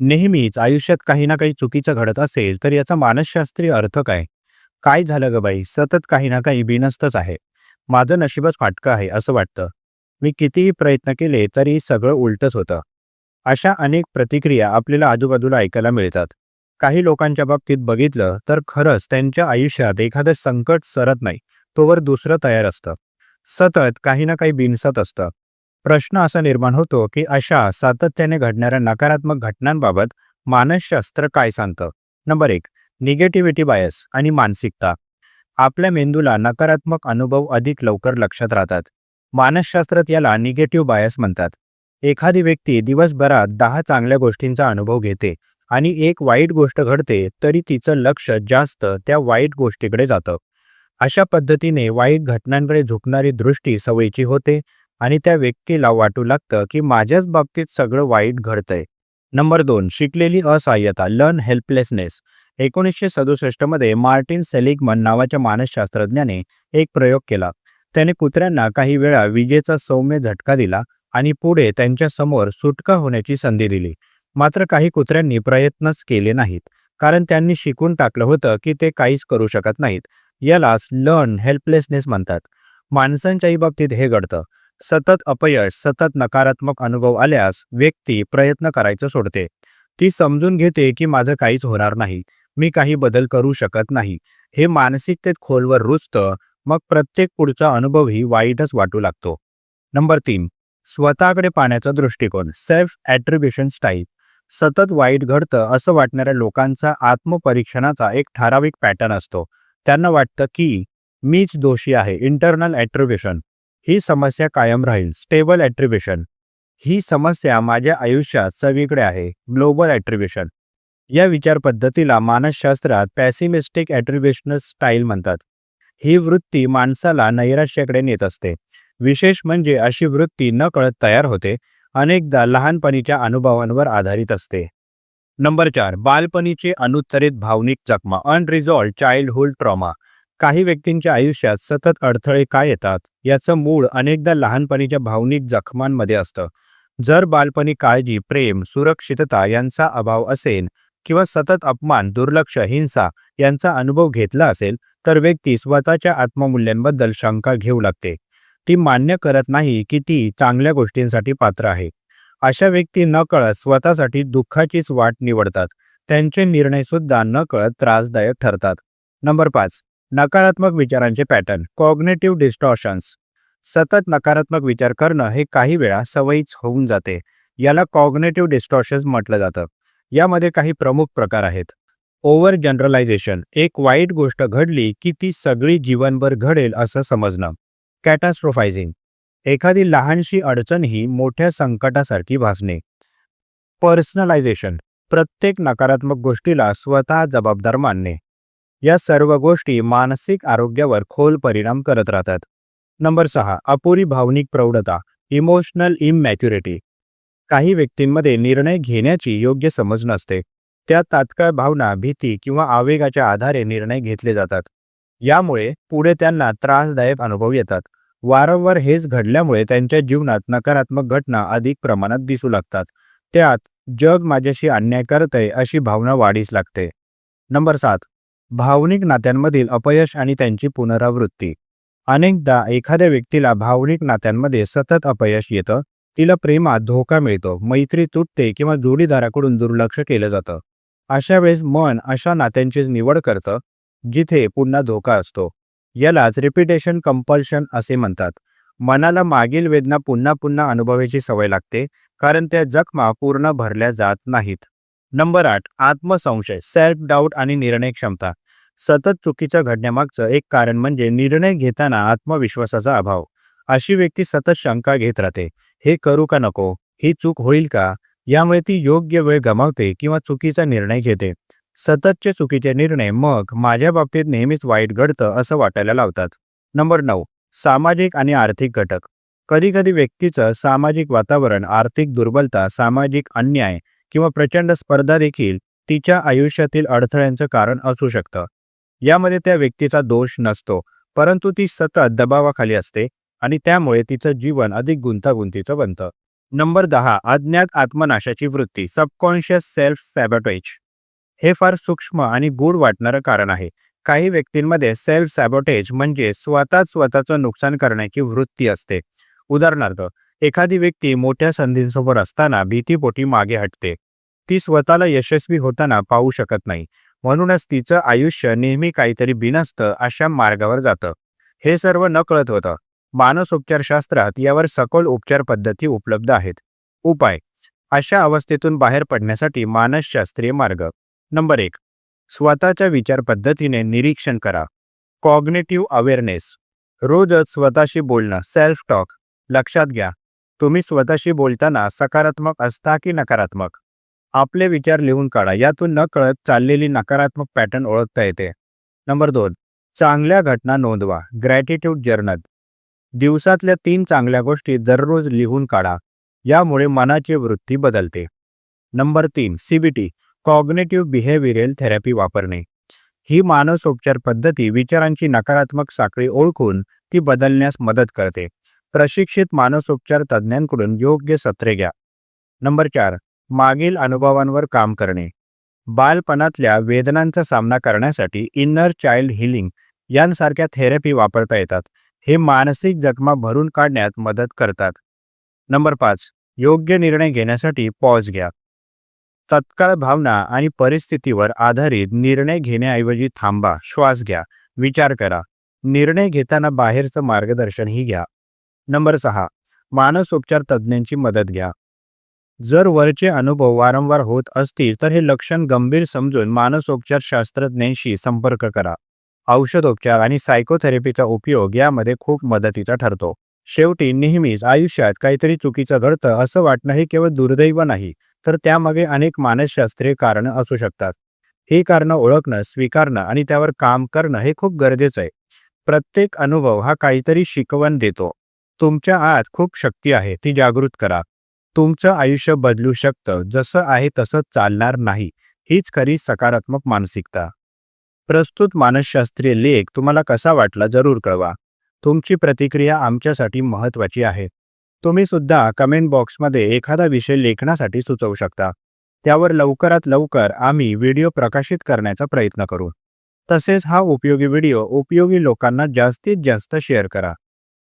नेहमीच आयुष्यात काही ना काही चुकीचं घडत असेल तर याचा मानसशास्त्रीय अर्थ काय? काय झालं ग बाई? सतत काही ना काही बिनस्तच आहे. माझं नशीबच फाटकं आहे असं वाटतं. मी कितीही प्रयत्न केले तरी सगळं उलटच होतं. अशा अनेक प्रतिक्रिया आपल्याला आजूबाजूला ऐकायला मिळतात. काही लोकांच्या बाबतीत बघितलं तर खरंच त्यांच्या आयुष्यात एखादं संकट सरत नाही तोवर दुसरं तयार असतं. सतत काही ना काही बिनसत असतं. प्रश्न असा निर्माण होतो की अशा सातत्याने घडणाऱ्या नकारात्मक घटनांबाबत मानसशास्त्र काय सांगतं? नंबर एक निगेटिव्हिटी बायस आणि मानसिकता. आपल्या मेंदूला नकारात्मक अनुभव अधिक लवकर लक्षात राहतात. मानसशास्त्रात याला निगेटिव्ह बायस म्हणतात. एखादी व्यक्ती दिवसभरात दहा चांगल्या गोष्टींचा अनुभव घेते आणि एक वाईट गोष्ट घडते तरी तिचं लक्ष जास्त त्या वाईट गोष्टीकडे जातं. अशा पद्धतीने वाईट घटनांकडे झुकणारी दृष्टी सवयीची होते आणि त्या व्यक्तीला वाटू लागतं की माझ्याच बाबतीत सगळं वाईट घडतंय. नंबर दोन शिकलेली असहाय्यता लर्न हेल्पलेसनेस एकोणीसशे सदुसष्टमध्ये मार्टिन सेलिगमन नावाच्या मानसशास्त्रज्ञाने एक प्रयोग केला. त्याने कुत्र्यांना काही वेळा विजेचा सौम्य झटका दिला आणि पुढे त्यांच्यासमोर सुटका होण्याची संधी दिली. मात्र काही कुत्र्यांनी प्रयत्नच केले नाहीत कारण त्यांनी शिकून टाकलं होतं की ते काहीच करू शकत नाहीत. यालाच लर्न हेल्पलेसनेस म्हणतात. माणसांच्याही बाबतीत हे घडतं. सतत अपयश सतत नकारात्मक अनुभव आल्यास व्यक्ती प्रयत्न करायचं सोडते. ती समजून घेते की माझं काहीच होणार नाही. मी काही बदल करू शकत नाही. हे मानसिकतेत खोलवर रुजतं मग प्रत्येक पुढचा अनुभवही वाईटच वाटू लागतो. नंबर तीन. स्वतःकडे पाहण्याचा दृष्टिकोन. Self attribution style. सतत वाईट घडतं असं वाटणाऱ्या लोकांचा आत्मपरीक्षणाचा एक ठराविक पॅटर्न असतो. त्यांना वाटतं की मीच दोषी आहे. Internal attribution. ही समस्या कायम राहील. स्टेबल ॲट्रिब्युशन ही समस्या माझ्या आयुष्यात सगळीकडे आहे. ग्लोबल ॲट्रिब्युशन या विचारपद्धतीला मानसशास्त्रात पॅसिमिस्टिक ॲट्रिब्युशनल स्टाईल म्हणतात. ही वृत्ती माणसाला नैराश्याकडे नेत असते. विशेष म्हणजे अशी वृत्ती न कळत तयार होते. अनेकदा लहानपणीच्या अनुभवांवर आधारित असते. नंबर चार. बालपणीचे अनुत्तरित भावनिक जखमा. अनरिझॉल्ड चाइल्डहुड ट्रॉमा काही व्यक्तींच्या आयुष्यात सतत अडथळे काय येतात याचं मूळ अनेकदा लहानपणीच्या भावनिक जखमांमध्ये असतं. जर बालपणी काळजी प्रेम सुरक्षितता यांचा अभाव असेल किंवा सतत अपमान दुर्लक्ष हिंसा यांचा अनुभव घेतला असेल तर व्यक्ती स्वतःच्या आत्ममूल्यांबद्दल शंका घेऊ लागते. ती मान्य करत नाही की ती चांगल्या गोष्टींसाठी पात्र आहे. अशा व्यक्ती न कळत स्वतःसाठी दुःखाचीच वाट निवडतात. त्यांचे निर्णय सुद्धा न कळत त्रासदायक ठरतात. नंबर पाच. नकारात्मक विचारांचे पॅटर्न कॉग्नेटिव्ह डिस्टॉर्शन्स. सतत नकारात्मक विचार करणं हे काही वेळा सवयीच होऊन जाते. याला कॉग्नेटिव्ह डिस्टॉर्शन्स म्हटलं जातं. यामध्ये काही प्रमुख प्रकार आहेत. ओव्हर जनरलायझेशन एक वाईट गोष्ट घडली की ती सगळी जीवनभर घडेल असं समजणं. कॅटास्ट्रोफायझिंग एखादी लहानशी अडचण ही मोठ्या संकटासारखी भासणे. पर्सनलायझेशन प्रत्येक नकारात्मक गोष्टीला स्वतः जबाबदार मानणे. या सर्व गोष्टी मानसिक आरोग्यावर खोल परिणाम करत राहतात. नंबर सहा अपुरी भावनिक प्रौढता इमोशनल इमॅच्युरिटी काही व्यक्तींमध्ये निर्णय घेण्याची योग्य समज नसते. त्या तात्काळ भावना भीती किंवा आवेगाच्या आधारे निर्णय घेतले जातात. यामुळे पुढे त्यांना त्रासदायक अनुभव येतात. वारंवार हेच घडल्यामुळे त्यांच्या जीवनात नकारात्मक घटना अधिक प्रमाणात दिसू लागतात. त्यात जग माझ्याशी अन्याय करतय अशी भावना वाढीस लागते. नंबर सात भावनिक नात्यांमधील अपयश आणि त्यांची पुनरावृत्ती. अनेकदा एखाद्या व्यक्तीला भावनिक नात्यांमध्ये सतत अपयश येतं तिला प्रेमात धोका मिळतो मैत्री तुटते किंवा जोडीदाराकडून दुर्लक्ष केलं जातं. अशा वेळेस मन अशा नात्यांचीच निवड करतं जिथे पुन्हा धोका असतो. यालाच रिपिटेशन कंपल्शन असे म्हणतात. मनाला मागील वेदना पुन्हा पुन्हा अनुभवायची सवय लागते कारण त्या जखमा पूर्ण भरल्या जात नाहीत. नंबर आठ आत्मसंशय सेल्फ डाऊट आणि निर्णय क्षमता. सतत चुकीचं घडण्यामागचं एक कारण म्हणजे निर्णय घेताना आत्मविश्वासाचा अभाव. अशी व्यक्ती सतत शंका घेत राहते. हे करू का नको? ही चूक होईल का? यामुळे ती योग्य वेळ गमावते किंवा चुकीचा निर्णय घेते. सततचे चुकीचे निर्णय मग माझ्या बाबतीत नेहमीच वाईट घडतं असं वाटायला लावतात. नंबर नऊ सामाजिक आणि आर्थिक घटक. कधीकधी व्यक्तीचं सामाजिक वातावरण आर्थिक दुर्बलता सामाजिक अन्याय किंवा प्रचंड स्पर्धा देखील तिच्या आयुष्यातील अडथळ्यांचं कारण असू शकतं. यामध्ये त्या व्यक्तीचा दोष नसतो परंतु ती सतत दबावाखाली असते आणि त्यामुळे तिचं जीवन अधिक गुंतागुंतीचं बनतं. नंबर दहा अज्ञात आत्मनाशाची वृत्ती सबकॉन्शियस सेल्फ सॅबोटेज हे फार सूक्ष्म आणि गूढ वाटणारं कारण आहे. काही व्यक्तींमध्ये सेल्फ सॅबोटेज म्हणजे स्वतःच स्वतःचं नुकसान करण्याची वृत्ती असते. उदाहरणार्थ एखादी व्यक्ती मोठ्या संधींसमोर असताना भीतीपोटी मागे हटते. ती स्वतःला यशस्वी होताना पाहू शकत नाही. म्हणूनच तिचं आयुष्य नेहमी काहीतरी बिनस्त अशा मार्गावर जातं. हे सर्व नकळत होतं. मानसोपचारशास्त्रात यावर सखोल उपचार पद्धती उपलब्ध आहेत. उपाय. अशा अवस्थेतून बाहेर पडण्यासाठी मानसशास्त्रीय मार्ग. नंबर एक. स्वतःच्या विचार पद्धतीने निरीक्षण करा. Cognitive awareness. रोजच स्वतःशी बोलणं. Self talk. लक्षात घ्या. तुम्ही स्वतःशी बोलताना सकारात्मक असता की नकारात्मक? आपले विचार लिहून काढा यातून न कळत चाललेली नकारात्मक पॅटर्न ओळखता येते. नंबर दोन चांगल्या घटना नोंदवा ग्रॅटिट्यूड जर्नल दिवसातल्या तीन चांगल्या गोष्टी दररोज लिहून काढा यामुळे मनाची वृत्ती बदलते. नंबर तीन सीबीटी कॉग्नेटिव्ह बिहेव्हिरियल थेरपी वापरणे. ही मानसोपचार पद्धती विचारांची नकारात्मक साखळी ओळखून ती बदलण्यास मदत करते. प्रशिक्षित मानसोपचार तज्ज्ञांकडून योग्य सत्रे घ्या. नंबर चार मागील अनुभवांवर काम करणे. बालपणातल्या वेदनांचा सामना करण्यासाठी इनर चाइल्ड हिलिंग यांसारख्या थेरपी वापरता येतात. हे मानसिक जखमा भरून काढण्यात मदत करतात. नंबर पाच योग्य निर्णय घेण्यासाठी पॉज घ्या. तत्काळ भावना आणि परिस्थितीवर आधारित निर्णय घेण्याऐवजी थांबा श्वास घ्या विचार करा. निर्णय घेताना बाहेरचं मार्गदर्शनही घ्या. नंबर सहा. मानसोपचार तज्ज्ञांची मदत घ्या. जर वरचे अनुभव वारंवार होत असतील तर हे लक्षण गंभीर समजून मानसोपचार शास्त्रज्ञांशी संपर्क करा. औषधोपचार आणि सायकोथेरपीचा उपयोग यामध्ये खूप मदतीचा ठरतो. शेवटी नेहमीच आयुष्यात काहीतरी चुकीचं घडतं असं वाटणं हे केवळ दुर्दैव नाही तर त्यामागे अनेक मानसशास्त्रीय कारणं असू शकतात. ही कारणं ओळखणं स्वीकारणं आणि त्यावर काम करणं हे खूप गरजेचं आहे. प्रत्येक अनुभव हा काहीतरी शिकवण देतो. तुमच्या आत खूप शक्ती आहे ती जागृत करा. तुमचं आयुष्य बदलू शकतं जसं आहे तसं चालणार नाही हीच खरी सकारात्मक मानसिकता. प्रस्तुत मानसशास्त्रीय लेख तुम्हाला कसा वाटला जरूर कळवा. तुमची प्रतिक्रिया आमच्यासाठी महत्त्वाची आहे. तुम्ही सुद्धा कमेंट बॉक्समध्ये एखादा विषय लेखनासाठी सुचवू शकता. त्यावर लवकरात लवकर आम्ही व्हिडिओ प्रकाशित करण्याचा प्रयत्न करू. तसेच हा उपयोगी व्हिडिओ उपयोगी लोकांना जास्तीत जास्त शेअर करा.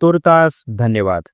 तुर्तास धन्यवाद।